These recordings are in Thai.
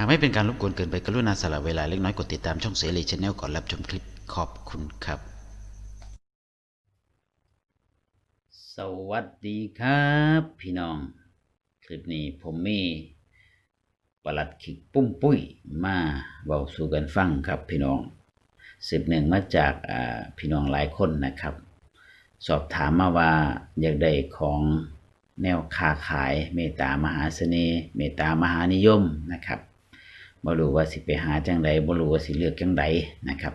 หากไม่เป็นการรบกวนเกินไปกรุณาสละเวลาเล็กน้อยกดติดตามช่องเสรีชแนลก่อนรับชมคลิปขอบคุณครับ สวัสดีครับ พี่น้อง คลิปนี้ผมมีประหลัดขิกปุ้มปุ้ยมาเบาสู่กันฟังครับพี่น้องสืบหนึ่งมาจากพี่น้องหลายคนนะครับ สอบถามมาว่าอยากได้ของแนวค้าขายเมตตามหาเสน่ห์เมตตามหานิยมนะครับ บ่รู้ว่าสิไปหาจังใดบ่รู้ว่าสิเลือกจังใดนะครับ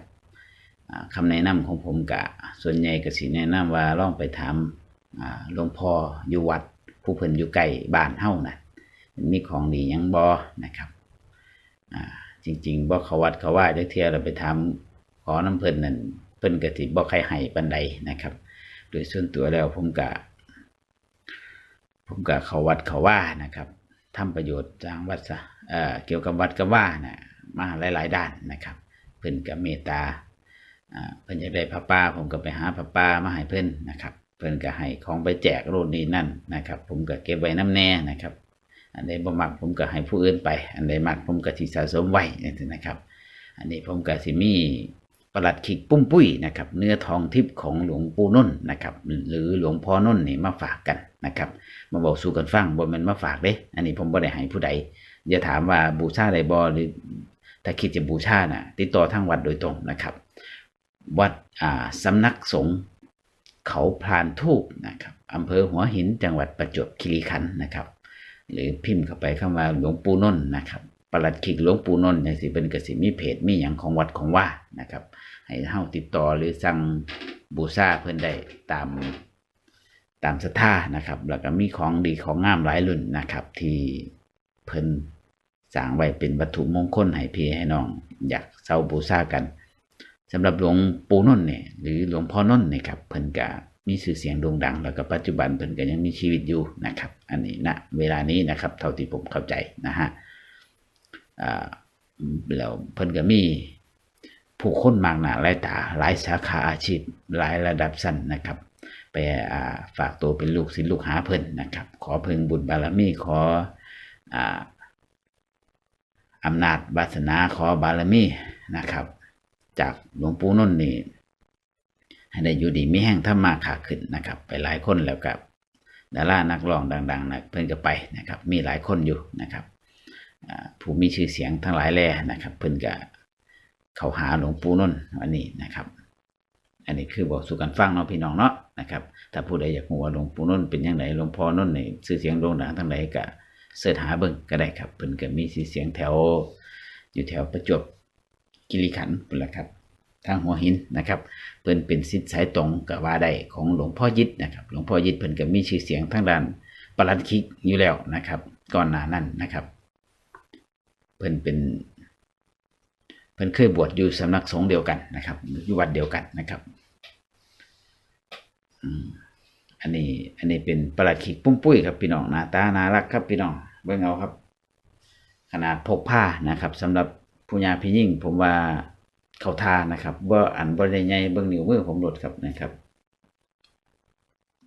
อ่าคำแนะนำของผมกะส่วนใหญ่ก็สิแนะนำว่าลองไปถามหลวงพ่ออยู่วัด ผู้เพิ่นอยู่ใกล้บ้านเฮานะมันมีของดีหยังบ่นะครับจริง ๆบ่เขาวัดเขาว่าจักเที่ยเราไปถามขอน้ำเพิ่นนั่นเพิ่นก็สิบ่ใครให้ปานใดนะครับ โดยส่วนตัวแล้วผมกะ ผมกะเขาวัดเขาว่านะครับทำประโยชน์ทางวัดซะ เเกี่ยวกับวัดกับว่านะมาหลาย ๆ ด้านนะครับ เพิ่นกับเมตตาเพิ่นอยากได้พระป้า ผมก็ไปหาพระป้ามาให้เพิ่นนะครับ เพิ่นก็ให้ของไปแจกโน่นนี่นั่นนะครับ ผมก็เก็บไว้น้ำแน่นะครับ อันใดบ่มักผมก็ให้ผู้อื่นไป อันใดมักผมก็สิสะสมไว้นะครับ อันนี้ผมก็สิมีประหลัดขิกปุ้มปุ้ยนะครับ เนื้อทองทิพย์ของหลวงปู่นุ่นนะครับ หรือหลวงพ่อนุ่นนี่มาฝากกันนะครับ มาบอกสู่กันฟังบ่แม่นมาฝากเด้ อันนี้ผมบ่ได้ให้ผู้ใด อย่าถามว่าบูชาอะได้บ่หรือถ้าคิดจะบูชาน่ะ ติดต่อทางวัดโดยตรงนะครับ วัดอ่าสำนักสงฆ์เขาพรานทูบนะครับอำเภอหัวหินจังหวัดประจวบคีรีขันธ์นะครับ หรือพิมพ์เข้าไปเข้ามาหลวงปู่นนท์นะครับประหลัดขิกหลวงปู่นนท์จังสิเป็นกสิมีเพจมีหยังของวัดของว่านะครับ ให้เฮาติดต่อหรือสั่งบูชาเพิ่อนได้ตามตามศรัทธานะครับ แล้วก็มีของดีของงามหลายรุ่นนะครับ ที่เพิ่น สร้างไว้เป็นวัตถุมงคลให้พี่ให้น้อง อยากเซาบูชากันสำหรับหลวงปู่นนท์เนี่ยหรือหลวงพ่อนนท์เนี่ยครับเพิ่นก็มีชื่อเสียงโด่งดัง แล้วก็ปัจจุบันเพิ่นก็ยังมีชีวิตอยู่นะครับ อันนี้ณเวลานี้นะครับ เท่าที่ผมเข้าใจนะฮะแล้วเพิ่นก็มีผู้คนมากหนาหลายตาหลายสาขาอาชีพหลายระดับสั้นนะครับ ไปฝากตัวเป็นลูกศิษย์ลูกหาเพิ่นนะครับ ขอเพิ่งบุญบารมีขอ อำนาจวาสนาขอบารมีนะครับ จากหลวงปู่นนท์นี่ให้ได้อยู่ดีมีแห้งถ้ามาขาขึ้นนะครับ ไปหลายคนแล้วกับดารานักร้องดังๆนะเพิ่นก็ไปนะครับ มีหลายคนอยู่นะครับผู้มีชื่อเสียงทั้งหลายแล่นะครับ เพิ่นก็เขาหาหลวงปู่นนท์อันนี้นะครับ อันนี้คือบอกสู่กันฟังเนาะพี่น้องเนาะนะครับถ้าผู้ใดอยากรู้ว่าหลวงปู่นนท์เป็นยังไงหลวงพ่อนนท์นี่ชื่อเสียงโด่งดังทั้งหลายก็ เสิร์ชหาเบิ่งก็ได้ครับเพิ่นก็มีชื่อเสียงแถว อยู่แถวประจวบคีรีขันธ์พุ่นละครับ ทางหัวหินนะครับ เพิ่นเป็นศิษย์สายตรงกับว่าได้ของหลวงพ่อยิดนะครับ หลวงพ่อยิดเพิ่นก็มีชื่อเสียงทางด้านปลัดคิกอยู่แล้วนะครับ ก่อนหน้านั้นนะครับ เพิ่นเป็น เพิ่นเคยบวชอยู่สำนักสงฆ์เดียวกันนะครับ อยู่วัดเดียวกันนะครับ อืม อันนี้ อันนี้เป็นประหลัดขิกปุ้มปุ้ยครับพี่น้องหน้าตาน่ารักครับพี่น้องเบิ่งเอาครับ ขนาดพกผ้านะครับสำหรับผู้ยาพี่ยิ่ง ผมว่าเขาทานะครับว่าอันบริใหญ่เบิ่งนิ้วมือผมหลดครับนะครับ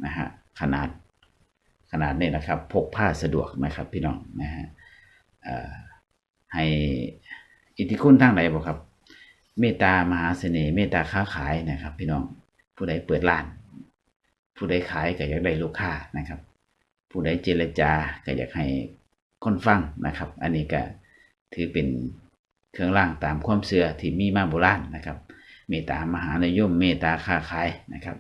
นะฮะขนาดขนาดนี้นะครับพกผ้าสะดวกนะครับพี่น้องนะฮะให้อิทธิคุณทางไหนบ่ครับ เมตตามหาเสน่ห์เมตตาค้าขายนะครับ พี่น้องผู้ใดเปิดร้าน ผู้ใดขายก็อยากได้ลูกค้านะครับ ผู้ใดเจรจาก็อยากให้คนฟังนะครับ อันนี้ก็ถือเป็นเครื่องร่างตามความเชื่อที่มีมาโบราณนะครับ เมตตามหานิยม เมตตาค้าขายนะครับ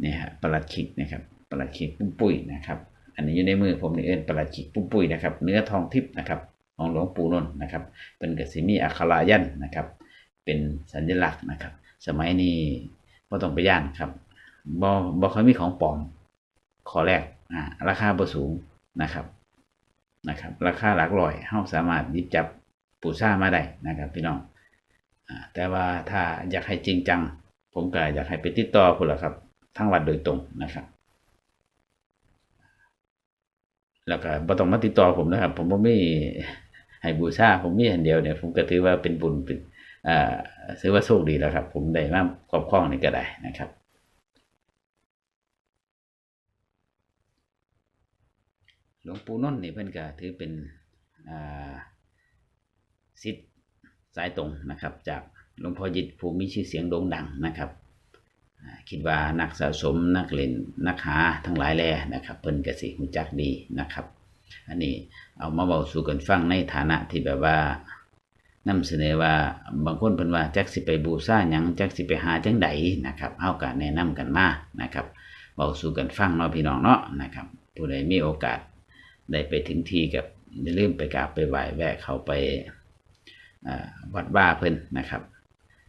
เนี่ยฮะประหลัดขิกนะครับประหลัดขิกปุ้มปุ้ยนะครับ อันนี้อยู่ในมือผมนี่เอิ้นประหลัดขิกปุ้มปุ้ยนะครับ เนื้อทองทิพย์นะครับของหลวงปู่นนท์นะครับ เป็นกสิมีอักขระยันนะครับ เป็นสัญลักษณ์นะครับ สมัยนี้บ่ต้องไปย่านครับ บ่บ่ค่อยมีของปลอม ขอแรกอ่าราคาบ่สูงนะครับนะครับ ราคาหลักร้อยเฮาสามารถยิบจับปูซ่ามาได้นะครับ พี่น้องอ่าแต่ว่าถ้าอยากให้จริงจัง ผมก็อยากให้ไปติดต่อพุ่นล่ะครับทางวัดโดยตรงนะครับ แล้วก็บ่ต้องมาติดต่อผมนะครับ ผมบ่มีให้บูชาผมมีอันเดียวเนี่ยผมก็ถือว่าเป็นบุญเป็นอ่าถือว่าโชคดีแล้วครับ ผมได้มาครอบครองนี่ก็ได้นะครับ หลวงปู่นนท์นี่เพิ่นก็ถือเป็นสิทธิ์สายตรงนะครับ จากหลวงพ่อยิตผู้มีชื่อเสียงโด่งดังนะครับคิดว่านักสะสมนักเล่นนักหาทั้งหลายแล่นะครับเพิ่นกสิหูจักดีนะครับ อันนี้เอามาเบาสู่กันฟังในฐานะที่แบบว่านำเสนอว่าบางคนเพิ่นว่าจักสิไปบูชาหยังจักสิไปหาจังใดนะครับเฮาก็แนะนำกันมานะครับเบาสู่กันฟังเนาะพี่น้องเนาะนะครับผู้ใดมีโอกาส ได้ไปถึงที่กับอย่าลืมไปกราบไปไหว้แวะเข้าไปวัดว่าเพิ่นนะครับ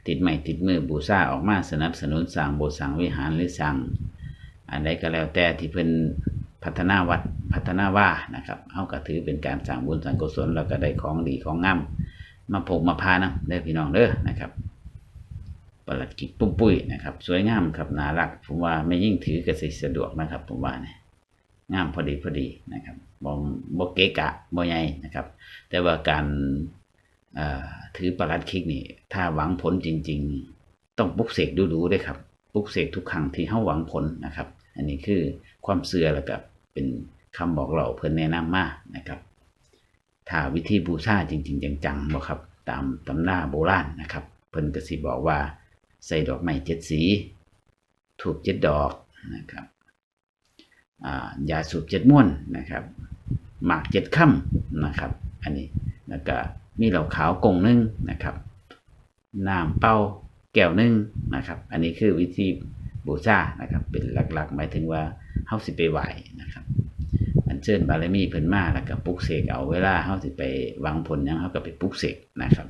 ติดไม้ติดมือบูชาออกมาสนับสนุนสร้างโบสถ์สังวิหารหรือสร้างอันใดก็แล้วแต่ที่เพิ่นพัฒนาวัดพัฒนาว่านะครับเฮาก็ถือเป็นการสร้างบุญสร้างกุศลแล้วก็ได้ของดีของงามมาพกมาพานะเด้อพี่น้องเด้อนะครับประหลัดกิกปุ้มปุ้ยนะครับ สวยงามครับน่ารักผมว่าไม่ยิ่งถือก็สิสะดวกนะครับผมว่าเนี่ย งามพอดีพอดีนะครับบ่บ่เกะกะบ่ใหญ่นะครับ แต่ว่าการถือประลัดคิกนี่ ถ้าหวังผลจริง ๆ ต้องปลุกเสกดูๆด้วยครับปลุกเสกทุกครั้งที่เฮาหวังผลนะครับ อันนี้คือความเสื่อแล้วก็เป็นคำบอกเล่าเพิ่นแนะนำมานะครับถ้าวิธีบูชาจริง ๆ จังๆบ่ครับ ตามตำนาโบราณนะครับ เพิ่นก็สิบอกว่าใส่ดอกไม้เจ็ดสี ถูกเจ็ดดอกนะครับ ยาสูบเจ็ดม้วนนะครับหมากเจ็ดค่ำนะครับ อันนี้แล้วก็มีเหล้าขาวกงหนึงนะครับน้ำเป้าแก้วหนึงนะครับ อันนี้คือวิธีบูชานะครับ เป็นหลักๆ หมายถึงว่าเฮาสิไปไหวนะครับ อันเชิญบารมีเพิ่นมาแล้วก็ปลุกเสกเอาเวลาเฮาสิไปวังผลยังเฮาก็ไปปลุกเสกนะครับ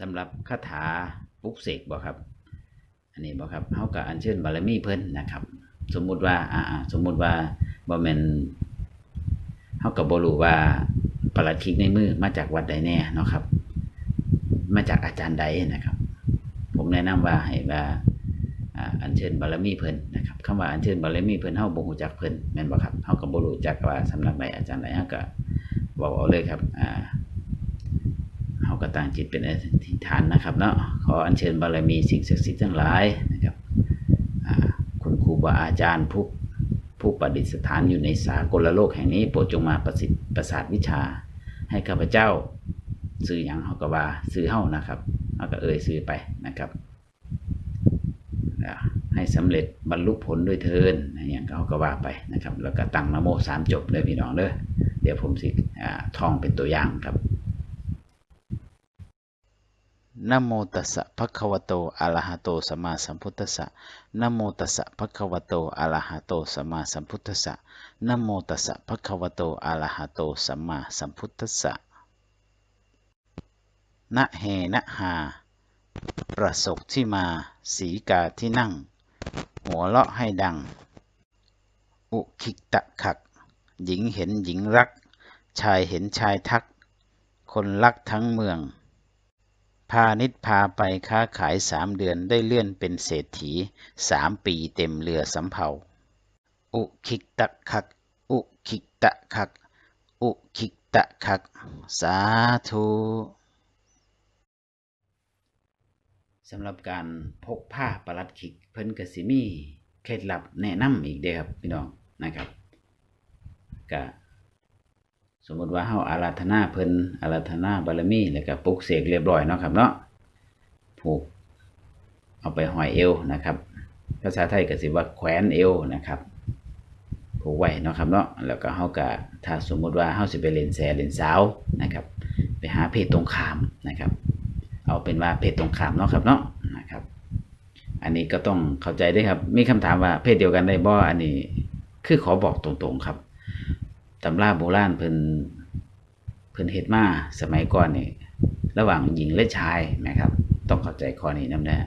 สำหรับคาถาปลุกเสกบ่ครับ นนี้บ่ครับเฮาก็อัญเชิญบารมีเพิ่นนะครับ สมมุติว่าอ่าสมมุติว่าบ่แม่นเฮาก็บ่รู้ว่าประหลัดคิกในมือมาจากวัดใดแน่เนาะครับ มาจากอาจารย์ใดนะครับ ผมแนะนำว่าให้ว่าอ่าอัญเชิญบารมีเพิ่นนะครับคำว่าอัญเชิญบารมีเพิ่นเฮาบ่ฮู้จักเพิ่นแม่นบ่ครับเฮาก็บ่รู้จักว่าสำนักใดอาจารย์ใดเฮาก็เว้าเอาเลยครับอ่า ก็ตั้งจิตเป็นอธิษฐานนะครับเนาะขออัญเชิญบารมีสิ่งศักดิ์สิทธิ์ทั้งหลายนะครับคุณครูบาอาจารย์ผู้ผู้ประดิษฐานอยู่ในสากลโลกแห่งนี้โปรดจงมาประสิทธิ์ประสาทวิชา ให้ข้าพเจ้าสื่อหยังเฮาก็ว่าสื่อเฮานะครับเฮาก็เอ่ยสื่อไปนะครับให้สำเร็จบรรลุผลด้วยเทินอย่างเขาก็ว่าไปนะครับ แล้วก็ตั้งนโมสามจบเลยพี่น้องเด้อเดี๋ยวผมสิท่องเป็นตัวอย่างครับ นะโมตัสสะภะคะวะโตอะระหะโตสัมมาสัมพุทธัสสะนะโมตัสสะภะคะวะโตอะระหะโตสัมมาสัมพุทธัสสะนะโมตัสสะภะคะวะโตอะระหะโตสัมมาสัมพุทธัสสะนะเฮนะหา ประสบที่มา สีกาที่นั่ง หัวเราะให้ดัง อุคิกตะขัก หญิงเห็นหญิงรัก ชายเห็นชายทัก คนรักทั้งเมือง พาณิชพาไปค้าขายสามเดือนได้เลื่อนเป็นเศรษฐีสามปีเต็มเรือสำเภา อุคิกตะคัก อุคิกตะคัก อุคิกตะคัก สาธุสำหรับการพกผ้าประลัดขิก เพิ่นกสิมีเคล็ดลับแนะนำอีกเด้ครับพี่น้องนะครับก็ สมมติว่าเฮาอาราธนาเพิ่นอาราธนาบารมีแล้วก็ปลุกเสกเรียบร้อยเนาะครับเนาะผูกเอาไปห้อยเอวนะครับ ภาษาไทยก็สิว่าแขวนเอวนะครับผูกไว้เนาะครับเนาะแล้วก็เฮาก็ถ้าสมมุติว่าเฮาสิไปเล่นแซ่เล่นสาวนะครับ ไปหาเพศตรงข้ามนะครับ เอาเป็นว่าเพศตรงข้ามเนาะครับเนาะนะครับ อันนี้ก็ต้องเข้าใจด้วยครับ มีคำถามว่าเพศเดียวกันได้บ่อันนี้คือขอบอกตรงๆครับ ตำราโบราณเพิ่นเพิ่นเฮ็ดมาสมัยก่อนนี่ระหว่างหญิงและชายนะครับ ต้องเข้าใจข้อนี้นำนะ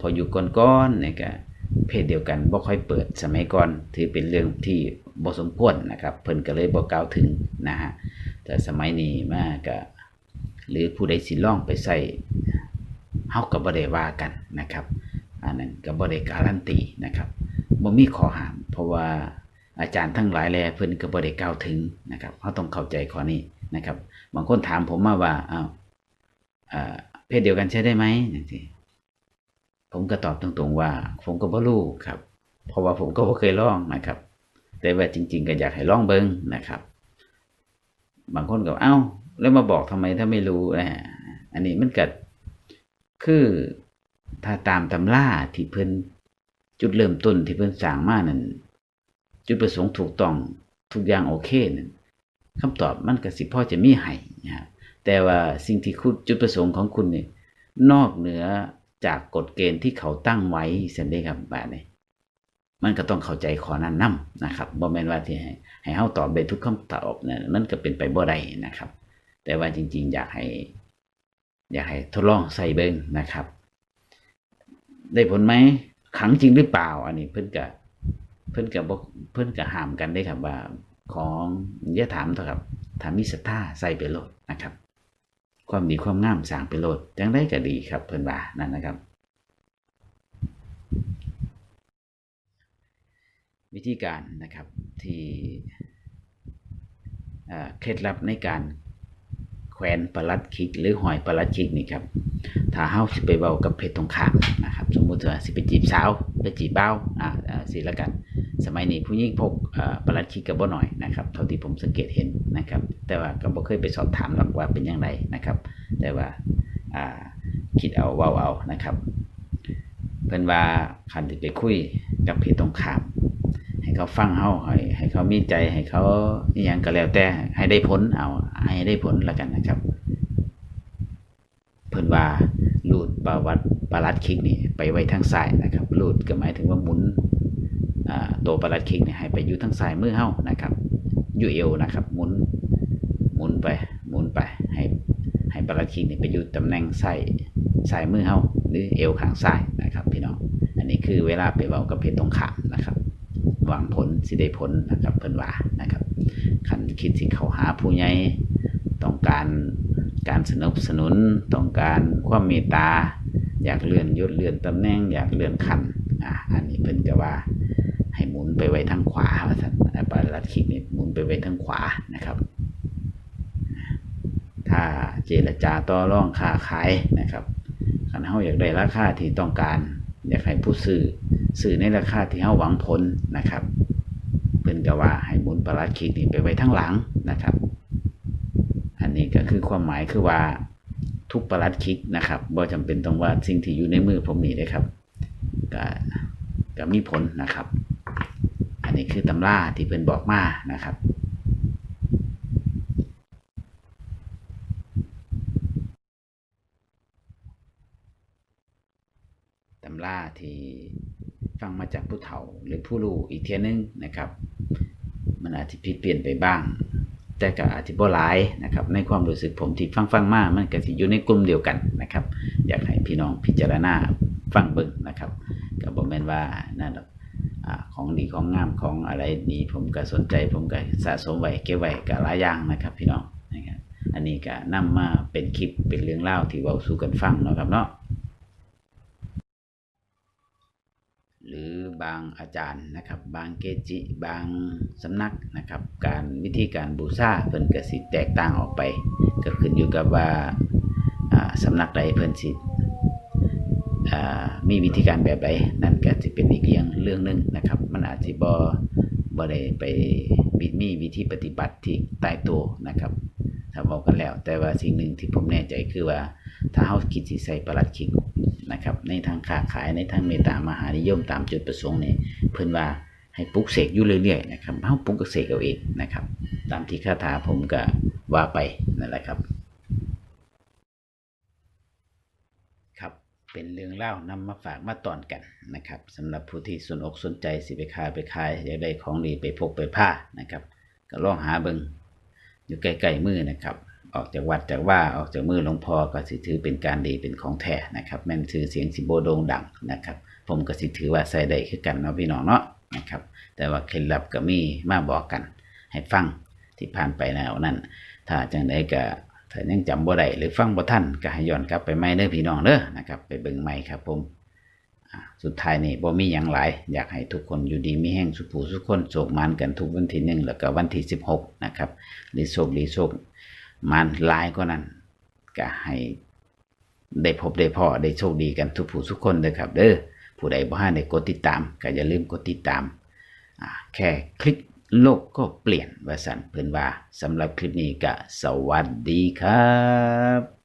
พออยู่ก่อนๆนี่ก็เพศเดียวกันบ่ค่อยเปิดสมัยก่อน ถือเป็นเรื่องที่บ่สมควรนะครับ เพิ่นก็เลยบ่กล่าวถึงนะฮะแต่สมัยนี้มาก็หรือผู้ใดสิล่องไปใส่เฮาก็บ่ได้ว่ากันนะครับอันนั้นก็บ่ได้การันตีนะครับบ่มีข้อห้ามเพราะว่า อาจารย์ทั้งหลายแลเพิ่นก็บ่ได้กล่าวถึงนะครับเฮาต้องเข้าใจข้อนี้นะครับ บางคนถามผมมาว่าอ้าวอ่าเพศเดียวกันใช้ได้ไหมจังซี่ผมก็ตอบตรงๆว่า ผมก็บ่รู้ครับ เพราะว่าผมก็บ่เคยลองนะครับ แต่ว่าจริง ๆ ก็อยากให้ลองเบิ่งนะครับ บางคนก็เอ้า แล้วมาบอกทำไมถ้าไม่รู้นะอันนี้มันก็คือถ้าตามตำราที่เพิ่นจุดเริ่มต้นที่เพิ่นสร้างมานั่น จุดประสงค์ถูกต้องทุกอย่างโอเคนั่นคำตอบมันก็สิพ่อจะมีให้นะครับแต่ว่าสิ่งที่คุณจุดประสงค์ของคุณเนี่ยนอกเหนือจากกฎเกณฑ์ที่เขาตั้งไว้สันเด้ครับบาดนี้มันก็ต้องเข้าใจข้อนั้นนํนะครับบ่แม่นว่าที่ให้ให้เฮาตอบได้ทุกคำตอบนะมันก็เป็นไปบ่ได้นะครับ แต่ว่าจริง ๆ อยากให้ อยากให้ทดลองใส่เบิ่งนะครับ ได้ผลไหมขังจริงหรือเปล่า อันนี้เพิ่นก็ เพิ่นก็บ่เพิ่นก็ห้ามกันได้ครับว่าของอย่าถามเถอะครับถามีศรัทธาใส่ไปโลดนะครับ ความดีความงามสร้างไปโลดจังได้ก็ดีครับ เพิ่นว่านั่นนะครับ วิธีการนะครับที่เคล็ดลับในการแขวนประลัดคิก หรือหอยประลัดคิกนี่ครับถ้าเฮาสิไปเว้ากับเพศตรงข้ามนะครับ สมมุติว่าสิไปจีบสาวไปจีบเบ่าอ่าอ่าสิละกัน สมัยนี้ผู้หญิงพกประลัดคิกก็บ่น้อยนะครับเท่าที่ผมสังเกตเห็นนะครับ แต่ว่าก็บ่เคยไปสอบถามหรอกว่าเป็นอย่างไรนะครับ แต่ว่าคิดเอาเว้าเอานะครับเพิ่นว่าคันที่ไปคุยกับเพศตรงข้าม ให้เขาฟังเฮาให้ให้เขามีใจให้เขาอหยังก็แล้วแต่ให้ได้ผลเอาให้ได้ผลแล้วกันนะครับ เพิ่นว่าลูดประวัติประลัดคิกนี่ไปไว้ทางซ้ายนะครับลูดก็หมายถึงว่าหมุน ตัวประลัดคิกนี่ให้ไปอยู่ทางซ้ายมือเฮานะครับอยู่เอวนะครับหมุนหมุนไปหมุนไปให้ให้ประลัดคิกนี่ไปอยู่ตำแหน่งซ้ายซ้ายมือเฮาหรือเอวข้างซ้ายนะครับ พี่น้องอันนี้คือเวลาไปเว้ากับเพศตรงขามนะครับหวังผลสิได้ผลนะครับเพิ่นว่านะครับคันคิดสิเข้าหาผู้ใหญ่ต้องการการสนับสนุนต้องการความเมตตาอยากเลื่อนยศเลื่อนตำแหน่ง อยากเลื่อนขันอะอันนี้เพิ่นก็ว่า หมุนไปไว้ทางขวาว่าซั่นอะปาลัดคิกนี่หมุนไปไว้ทางขวานะครับ ถ้าเจรจาต่อรองค้าขายนะครับคันเฮาอยากได้ราคาที่ต้องการอยากให้ผู้ซื้อซื้อในราคาที่เฮาหวังผลนะครับ เพิ่นก็ว่าให้หมุนประลัดคิกนี่ไปไว้ทางหลังนะครับ อันนี้ก็คือความหมายคือว่าทุกประลัดคิกนะครับบ่จำเป็นต้องว่าสิ่งที่อยู่ในมือผมนี่เลยครับก็ก็มีผลนะครับ นี้คือตำราที่เพิ่นบอกมานะครับตำราที่ฟังมาจากผู้เฒ่าหรือผู้รู้อีกเทียนึงนะครับ มันอาจจะผิดเปลี่ยนไปบ้าง แต่ก็อาจจะบ่หลายนะครับ ในความรู้สึกผมที่ฟังฟังมามันก็สิอยู่ในกลุ่มเดียวกันนะครับ อยากให้พี่น้องพิจารณาฟังเบิ่งนะครับก็บ่แม่นว่านั่นหรอก ของดีของงามของอะไรดีผมก็สนใจ ผมก็สะสมไว้เก็บไว้ก็หลายอย่างนะครับ พี่น้องนะครับอันนี้ก็นำมาเป็นคลิปเป็นเรื่องเล่าที่เว้าสู่กันฟังเนาะครับเนาะหรือบางอาจารย์นะครับ บางเกจิ บางสำนักนะครับ การวิธีการบูชาเพิ่นก็สิแตกต่างออกไป ก็ขึ้นอยู่กับว่าสำนักใดเพิ่นสิ มีวิธีการแบบใดนั่นก็สิเป็นอีกอย่างเรื่องหนึงนะครับ มันอาจสิบ่บ่ได้ไปบิดมีวิธีปฏิบัติที่ตายตัวนะครับถ้าบอกกันแล้ว แต่ว่าสิ่งหนึ่งที่ผมแน่ใจคือว่า ถ้าเฮาคิดสิใส่ประหลัดขิกนะครับ ในทางค้าขายในทางเมตตามหานิยมตามจุดประสงค์นี่เพิ่นว่าให้ปลุกเสกอยู่เรื่อยๆนะครับเฮาปลุกเสกเอาเองนะครับ ตามที่คาถาผมก็ว่าไปนั่นแหละครับ ครับ เป็นเรื่องเล่านำมาฝากมาตอนกันนะครับสำหรับผู้ที่สนอกสนใจสิไปขายไปขายอยากได้ของดีไปพกไปผ้านะครับ ก็ลองหาเบิงอยู่ใกล้ๆมือนะครับ ออกจากวัดจากว่าออกจากมือหลวงพ่อก็สิถือเป็นการดีเป็นของแท้นะครับแม่นชื่อเสียงสิโบโดงดังนะครับ ผมก็สิถือว่าใส่ได้คือกันเนาะพี่น้องเนาะนะครับ แต่ว่าเคล็ดลับก็มีมาบอกกัน ให้ฟังที่ผ่านไปแล้วนั่นถ้าจังไดก็ ถ้ายังจำบ่ได้หรือฟังบ่ทันก็ให้ย้อนกลับไปใหม่เด้อพี่น้องเด้อนะครับ ไปเบิ่งใหม่ครับผมสุดท้ายนี่บ่มีหยังหลาย อยากให้ทุกคนอยู่ดีมีแห้งสุขผู้สุขคนโศกมานกันทุกวันที่หนึ่งแล้วก็วันที่สิบหกนะครับหรือโศกหรือโศกมานหลายก็นั้นก็ให้ได้พบได้พอได้โชคดีกันทุกผู้ทุกคนเด้อครับ เด้อผู้ใดบ่ทันได้กดติดตามก็อย่าลืมกดติดตามอ่าแค่คลิก โลกก็เปลี่ยนวาสันเพิ่นว่าสำหรับคลิปนี้ก็สวัสดีครับ